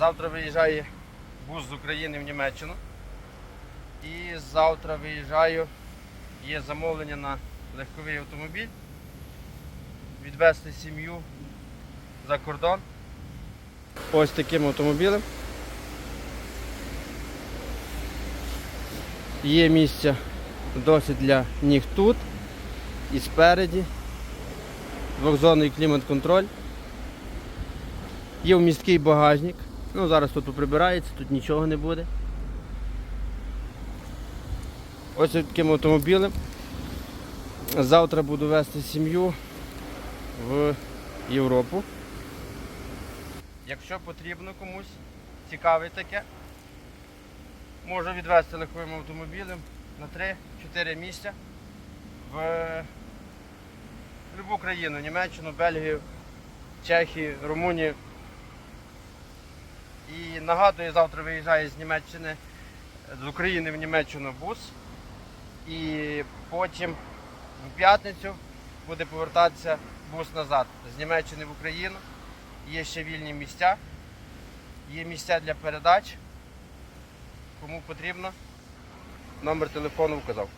Завтра виїжджає бус з України в Німеччину. І завтра виїжджаю. Є замовлення на легковий автомобіль. Відвезти сім'ю за кордон. Ось таким автомобілем. Є місця досить для ніг тут і спереді. Двохзонний клімат-контроль. Є вмісткий багажник. Ну, зараз тут прибирається, тут нічого не буде. Ось таким автомобілем. Завтра буду вести сім'ю в Європу. Якщо потрібно комусь, цікавить таке, можу відвезти легковим автомобілем на 3-4 місця в будь-яку країну, Німеччину, Бельгію, Чехію, Румунію. І нагадую, завтра виїжджає з Німеччини, з України в Німеччину бус. І потім в п'ятницю буде повертатися бус назад з Німеччини в Україну. Є ще вільні місця, є місця для передач. Кому потрібно, номер телефону вказав.